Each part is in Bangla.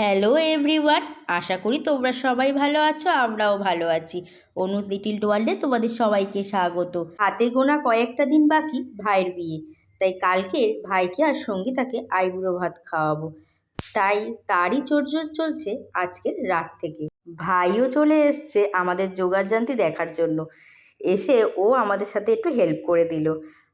হ্যালো এভরিওয়ান আশা করি তোমরা সবাই ভালো আছো, আমরাও ভালো আছি। অনু লিটিল ওয়ার্ল্ডে তোমাদের সবাইকে স্বাগত। হাতে গোনা কয়েকটা দিন বাকি, ভাইয়ের বিয়ে। তাই কালকে ভাইকে আর সঙ্গীতাকে আইবুড়ো ভাত খাওয়াবো। তাই তারই চোরজোর চলছে আজকের রাত থেকে। ভাইও চলে এসছে আমাদের যোগারযান্তি দেখার জন্য। এসে ও আমাদের সাথে একটু হেল্প করে দিল।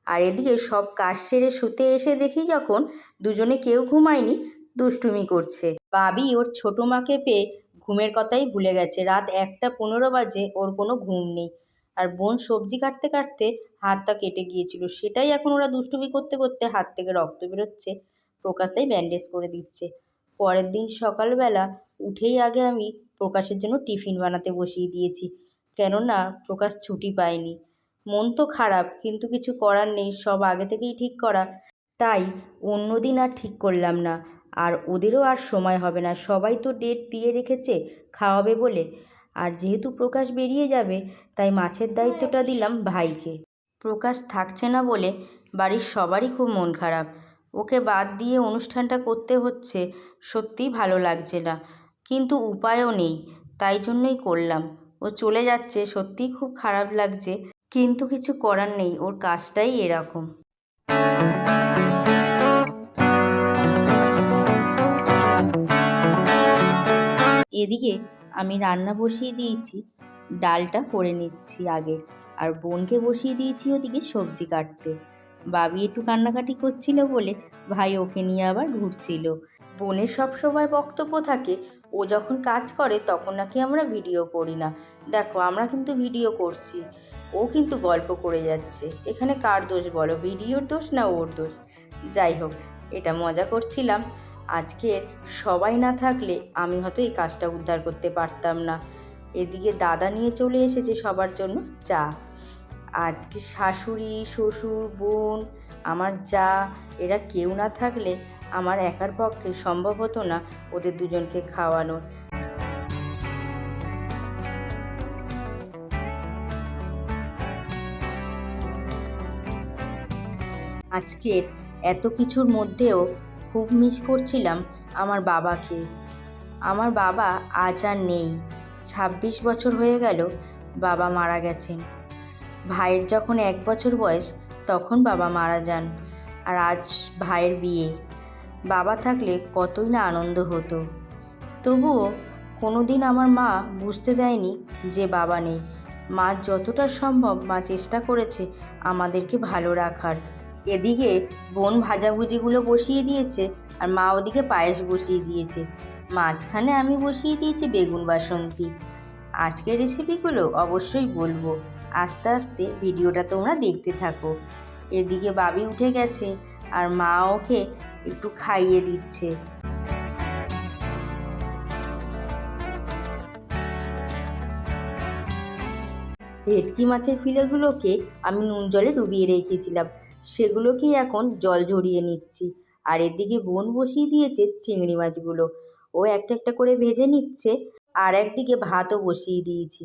আর এদিকে সব কাজ সেরে শুতে এসে দেখি যখন দুজনে কেউ ঘুমায়নি, দুষ্টুমি করছে। বাবি ওর ছোটো মাকে পেয়ে ঘুমের কথাই ভুলে গেছে। রাত একটা পনেরো বাজে, ওর কোনো ঘুম নেই। আর বোন সবজি কাটতে কাটতে হাতটা কেটে গিয়েছিল। সেটাই এখন ওরা দুষ্টুমি করতে করতে হাত থেকে রক্ত বেরোচ্ছে। প্রকাশ তাই ব্যান্ডেজ করে দিচ্ছে। পরের দিন সকালবেলা উঠেই আগে আমি প্রকাশের জন্য টিফিন বানাতে বসিয়ে দিয়েছি। কেননা প্রকাশ ছুটি পায়নি। মন তো খারাপ, কিন্তু কিছু করার নেই। সব আগে থেকেই ঠিক করা। তাই অন্য দিন আর ঠিক করলাম না। আর ওদেরও আর সময় হবে না। সবাই তো ডেট দিয়ে রেখেছে, খাওয়াবে বলে। আর যেহেতু প্রকাশ বেরিয়ে যাবে, তাই মাছের দায়িত্বটা দিলাম ভাইকে। প্রকাশ থাকছে না বলে বাড়ির সবারই খুব মন খারাপ। ওকে বাদ দিয়ে অনুষ্ঠানটা করতে হচ্ছে, সত্যিই ভালো লাগছে না। কিন্তু উপায়ও নেই, তাই জন্যই করলাম। ও চলে যাচ্ছে, সত্যিই খুব খারাপ লাগছে। কিন্তু কিছু করার নেই, ওর কাজটাই এরকম। এদিকে আমি রান্না বসিয়ে দিয়েছি, ডালটা করে নিচ্ছি আগে, আর বোনকে বসিয়ে দিয়েছি ওদিকে সবজি কাটতে। বাবি একটু কান্নাকাটি করছিল বলে ভাই ওকে নিয়ে আবার ঘুরছিল। বোনের সব সময় বক্তব্য থাকে, ও যখন কাজ করে তখন নাকি আমরা ভিডিও করি না। দেখো, আমরা কিন্তু ভিডিও করছি, ও কিন্তু গল্প করে যাচ্ছে। এখানে কার দোষ বলো, ভিডিওর দোষ না ওর দোষ? যাই হোক, এটা মজা করছিলাম। আজকে সবাই না থাকলে আমি হয়তো এই কাজটা উদ্ধার করতে পারতাম না। এদিকে দাদা নিয়ে চলে এসেছে সবার জন্য চা। আজকে শাশুড়ি, শ্বশুর, বোন, আমার যা, এরা কেউ না থাকলে আমার একার পক্ষে সম্ভব হতো না ওদের দুজনকে খাওয়ানোর। আজকের এত কিছুর মধ্যেও খুব মিস করছিলাম আমার বাবাকে। আমার বাবা আজ আর নেই। ছাব্বিশ বছর হয়ে গেল বাবা মারা গেছেন। ভাইয়ের যখন এক বছর বয়স, তখন বাবা মারা যান আর আজ ভাইয়ের বিয়ে। বাবা থাকলে কতই না আনন্দ হতো। তবুও কোনো দিন আমার মা বুঝতে দেয়নি যে বাবা নেই। মা যতটা সম্ভব মা চেষ্টা করেছে আমাদেরকে ভালো রাখার। এদিকে বোন ভাজাভুজিগুলো বসিয়ে দিয়েছে আর মা ওদিকে পায়েস বসিয়ে দিয়েছে। মাঝখানে আমি বসিয়ে দিয়েছি বেগুন বাসন্তী। আজকের রেসিপিগুলো অবশ্যই বলব। আস্তে আস্তে ভিডিওটা তোমরা দেখতে থাকো। এদিকে বাবি উঠে গেছে আর মা ওকে একটু খাইয়ে দিচ্ছে। ভেটকি মাছের ফিলেগুলোকে আমি নুন জলে ডুবিয়ে রেখেছিলাম। সেগুলোকেই এখন জল ঝরিয়ে নিচ্ছি। আর এদিকে বোন বসিয়ে দিয়েছে চিংড়ি মাছগুলো। ও একটা একটা করে ভেজে নিচ্ছে, আর একদিকে ভাতও বসিয়ে দিয়েছি।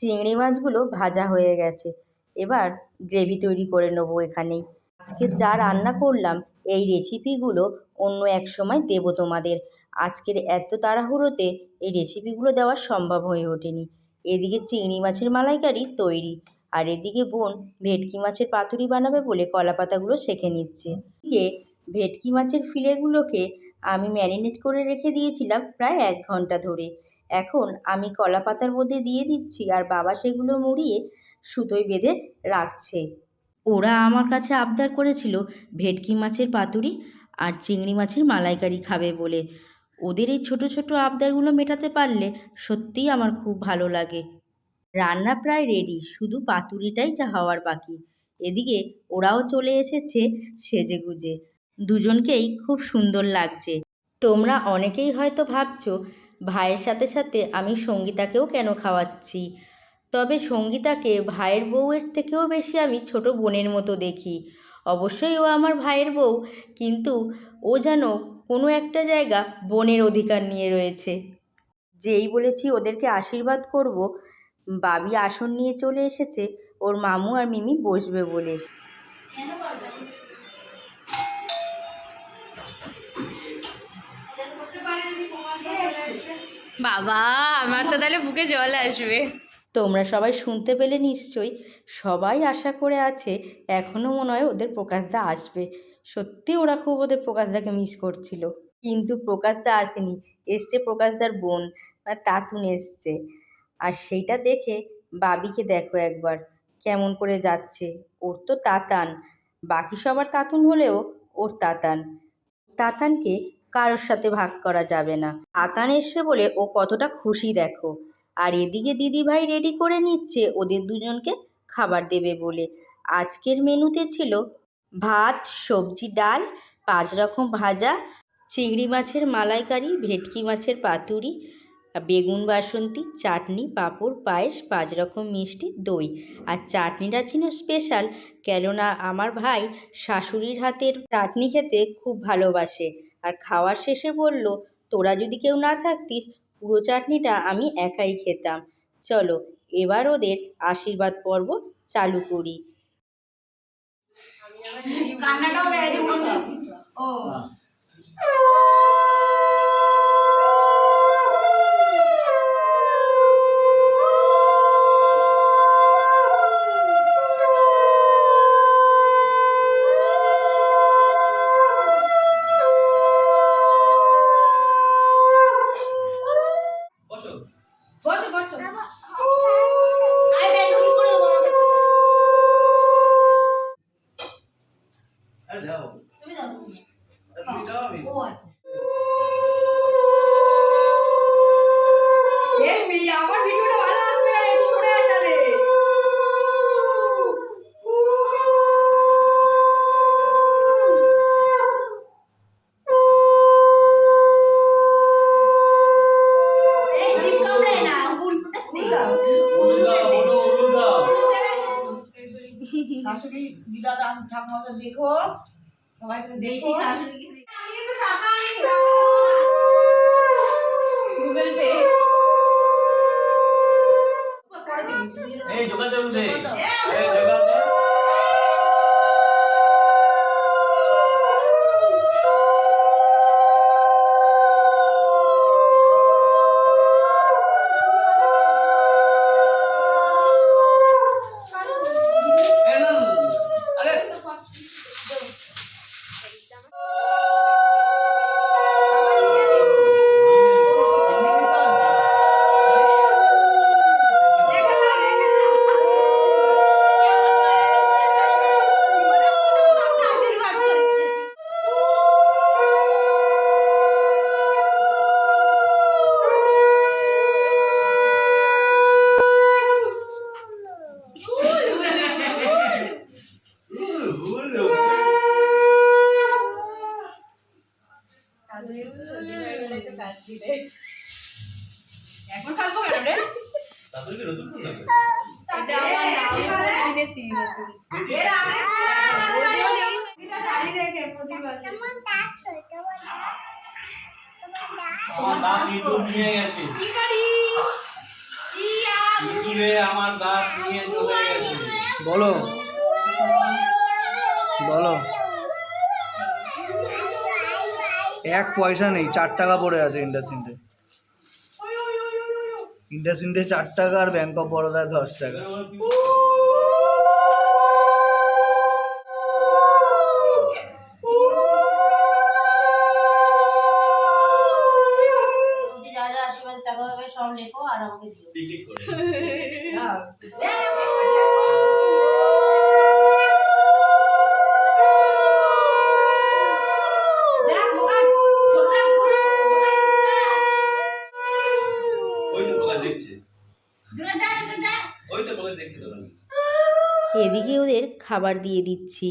চিংড়ি মাছগুলো ভাজা হয়ে গেছে। এবার গ্রেভি তৈরি করে নেব এখানেই আজকে যা রান্না করলাম, এই রেসিপিগুলো অন্য এক সময় দেবো তোমাদের। আজকের এত তাড়াহুড়োতে এই রেসিপিগুলো দেওয়া সম্ভব হয়ে ওঠেনি। এদিকে চিংড়ি মাছের মালাইকারি তৈরি, আর এদিকে বোন ভেটকি মাছের পাতুরি বানাবে বলে কলা পাতাগুলো সেঁকে নিচ্ছে। এদিকে ভেটকি মাছের ফিলেগুলোকে আমি ম্যারিনেট করে রেখে দিয়েছিলাম প্রায় এক ঘণ্টা ধরে। এখন আমি কলা পাতার মধ্যে দিয়ে দিচ্ছি আর বাবা সেগুলো মুড়িয়ে সুতোয় বেঁধে রাখছে। ওরা আমার কাছে আবদার করেছিল ভেটকি মাছের পাতুরি আর চিংড়ি মাছের মালাইকারি খাবে বলে। ওদের এই ছোট ছোট আবদারগুলো মেটাতে পারলে সত্যিই আমার খুব ভালো লাগে। রান্না প্রায় রেডি শুধু পাতুরিটাই যা হওয়ার বাকি। এদিকে ওরাও চলে এসেছে সেজে গুজে দুজনকেই খুব সুন্দর লাগছে। তোমরা অনেকেই হয়তো ভাবছ, ভাইয়ের সাথে সাথে আমি সঙ্গীতাকেও কেন খাওয়াচ্ছি? তবে সঙ্গীতাকে ভাইয়ের বউয়ের থেকেও বেশি আমি ছোট বোনের মতো দেখি। অবশ্যই ও আমার ভাইয়ের বউ, কিন্তু ও যেন কোনো একটা জায়গা বনের অধিকার নিয়ে রয়েছে। যেই বলেছি ওদেরকে আশীর্বাদ করব, বাবি আসন নিয়ে চলে এসেছে, ওর মামু আর মিমি বসবে বলে। বাবা, আমার তো তাহলে বুকে জল আসবে। তোমরা সবাই শুনতে পেলে নিশ্চয়ই। সবাই আশা করে আছে এখনও মনে হয় ওদের প্রকাশদা আসবে। সত্যি ওরা খুব ওদের প্রকাশদাকে মিস করছিল। কিন্তু প্রকাশদা আসেনি। এসছে প্রকাশদার বোন আর তাতুন এসছে। আর সেইটা দেখে বাবিকে দেখো একবার, কেমন করে যাচ্ছে। ওর তো তাতান। বাকি সবার তাতুন হলেও ওর তাতান। তাতানকে কারোর সাথে ভাগ করা যাবে না। তাতান এসছে বলে ও কতটা খুশি দেখো। আর এদিকে দিদিভাই রেডি করে নিচ্ছে ওদের দুজনকে খাবার দেবে বলে। আজকের মেনুতে ছিল ভাত, সবজি, ডাল, পাঁচ রকম ভাজা, চিংড়ি মাছের মালাইকারি, ভেটকি মাছের পাতুরি, বেগুন বাসন্তী, চাটনি, পাঁপড়, পায়েস, পাঁচ রকম মিষ্টি, দই। আর চাটনিটা ছিল স্পেশাল কেননা আমার ভাই শাশুড়ির হাতের চাটনি খেতে খুব ভালোবাসে। আর খাওয়ার শেষে বলল, তোরা যদি কেউ না থাকতিস পুরো চাটনিটা আমি একাই খেতাম। চলো এবার ওদের আশীর্বাদ পর্ব চালু করি। কান্নাটাও বেড়ে ও। শাশুড়ি দিদা ঠাকুমাকে দেখো সবাইকে দেখো গুগল পে এই জোগাড় দেবো দে এই জোগাড় আমার দাঁত নিয়ে চলে গেছে বলো। বলো। এক পয়সা নেই চার টাকা পড়ে আছে ইন্ডাসিন্ডে ইন্ডাসিন্ডে চার টাকা আর ব্যাংক অফ বরোদায় দশ টাকা। খাবার দিয়ে দিচ্ছি।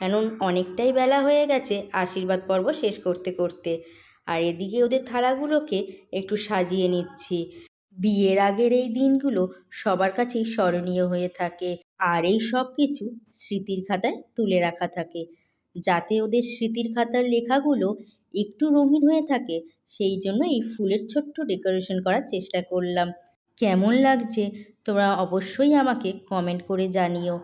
কারণ অনেকটাই বেলা হয়ে গেছে, আশীর্বাদ পর্ব শেষ করতে করতে। আর এদিকে ওদের থালাগুলোকে একটু সাজিয়ে নিচ্ছি। বিয়ের আগের এই দিনগুলো সবার কাছেই স্মরণীয় হয়ে থাকে। আর এই সব কিছু স্মৃতির খাতায় তুলে রাখা থাকে। যাতে ওদের স্মৃতির খাতার লেখাগুলো একটু রঙিন হয়ে থাকে, সেই জন্য এই ফুলের ছোট্ট ডেকোরেশন করার চেষ্টা করলাম। কেমন লাগছে তোমরা অবশ্যই আমাকে কমেন্ট করে জানিও।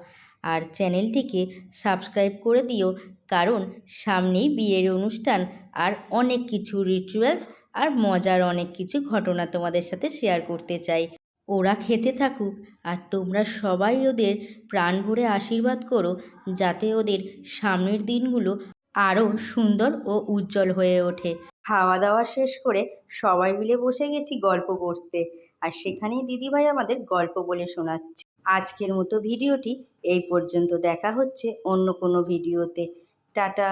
আর চ্যানেলটিকে সাবস্ক্রাইব করে দিও, কারণ সামনেই বিয়ের অনুষ্ঠান আর অনেক কিছু রিচুয়ালস আর মজার অনেক কিছু ঘটনা তোমাদের সাথে শেয়ার করতে চাই। ওরা খেতে থাকুক আর তোমরা সবাই ওদের প্রাণ ভরে আশীর্বাদ করো, যাতে ওদের সামনের দিনগুলো আরও সুন্দর ও উজ্জ্বল হয়ে ওঠে। খাওয়া দাওয়া শেষ করে সবাই মিলে বসে গেছি গল্প করতে। আর সেখানেই দিদিভাই আমাদের গল্প বলে শোনাচ্ছে। আজকের মতো ভিডিওটি এই পর্যন্ত দেখা হচ্ছে অন্য কোনো ভিডিওতে। টাটা।